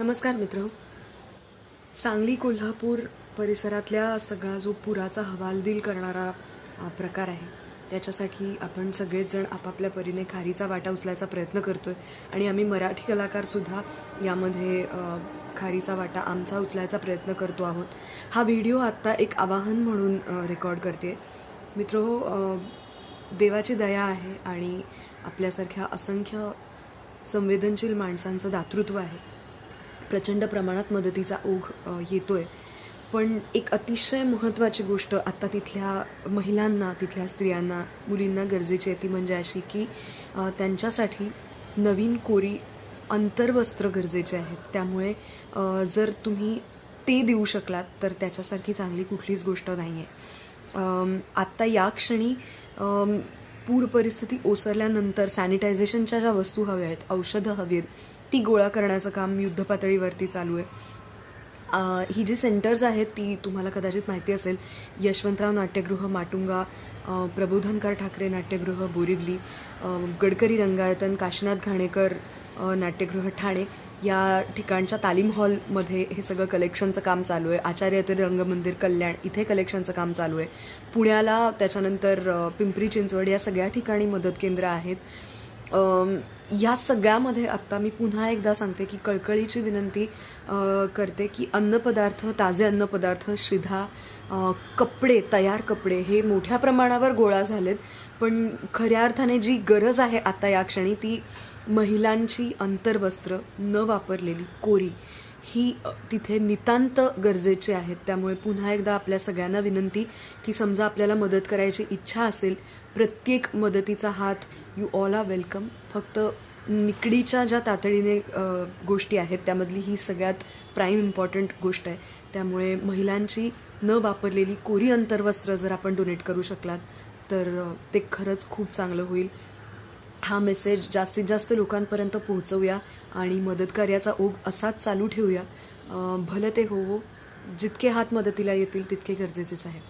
नमस्कार मित्र. सांगली कोल्हापूर परिसरातल्या सगळा जो पुराचा हवालदिल करणारा प्रकार आहे त्याच्यासाठी आपण सगळेच जण आपापल्या परीने खारीचा वाटा उचलायचा प्रयत्न करतोय आणि आम्ही मराठी कलाकारसुद्धा यामध्ये खारीचा वाटा आमचा उचलायचा प्रयत्न करतो आहोत. हा व्हिडिओ आत्ता एक आवाहन म्हणून रेकॉर्ड करते. मित्र हो, देवाची दया आहे आणि आपल्यासारख्या असंख्य संवेदनशील माणसांचं दातृत्व आहे. प्रचंड प्रमाणात मदतीचा ओघ येतो येतोय. पण एक अतिशय महत्त्वाची गोष्ट आत्ता तिथल्या महिलांना तिथल्या स्त्रियांना मुलींना गरजेची आहे ती म्हणजे अशी की त्यांच्यासाठी नवीन कोरी अंतर्वस्त्र गरजेचे आहेत. त्यामुळे जर तुम्ही ते देऊ शकलात तर त्याच्यासारखी चांगली कुठलीच गोष्ट नाही आहे आत्ता या क्षणी पूर परिस्थिती ओसरल्यानंतर सॅनिटायझेशनच्या ज्या वस्तू हव्या आहेत औषधं हवी आहेत ती गोळा करण्याचं काम युद्धपातळीवरती चालू आहे. ही जी सेंटर्स आहेत ती तुम्हाला कदाचित माहिती असेल. यशवंतराव नाट्यगृह माटुंगा प्रबोधनकर प्रबोधनकार ठाकरे नाट्यगृह बोरिवली गडकरी रंगायतन काशीनाथ घाणेकर नाट्यगृह ठाणे या ठिकाणच्या तालीम हॉलमध्ये हे सगळं कलेक्शनचं काम चालू आहे. आचार्य ते रंगमंदिर कल्याण इथे कलेक्शनचं काम चालू आहे. पुण्याला त्याच्यानंतर पिंपरी चिंचवड या सगळ्या ठिकाणी मदत केंद्र आहेत. ह्या या सगळ्यामध्ये आत्ता मी पुन्हा एकदा सांगते की कळकळीची विनंती करते की अन्नपदार्थ ताजे अन्नपदार्थ शिधा कपडे तयार कपडे हे मोठ्या प्रमाणावर गोळा झालेत. पण खऱ्या अर्थाने जी गरज आहे आता या क्षणी ती महिलांची अंतर्वस्त्र न वापरलेली कोरी. ही तिथे नितांत गरजेची आहेत. त्यामुळे पुन्हा एकदा आपल्या सगळ्यांना विनंती की समजा आपल्याला मदत करायची इच्छा असेल प्रत्येक मदतीचा हात यू ऑल आर वेलकम. फक्त निकडीच्या ज्या तातडीने गोष्टी आहेत त्यामधली ही सगळ्यात प्राईम इम्पॉर्टंट गोष्ट आहे. त्यामुळे महिलांची न वापरलेली कोरी अंतर्वस्त्र जर आपण डोनेट करू शकलात तर ते खरंच खूप चांगलं होईल. हा मेसेज जास्तीत जास्त लोकांपर्यंत पोहोचवूया आणि मदतकार्याचा ओघ असाच चालू ठेवूया. भलं ते हो, हो जितके हात मदतीला येतील तितके गरजेचेच आहेत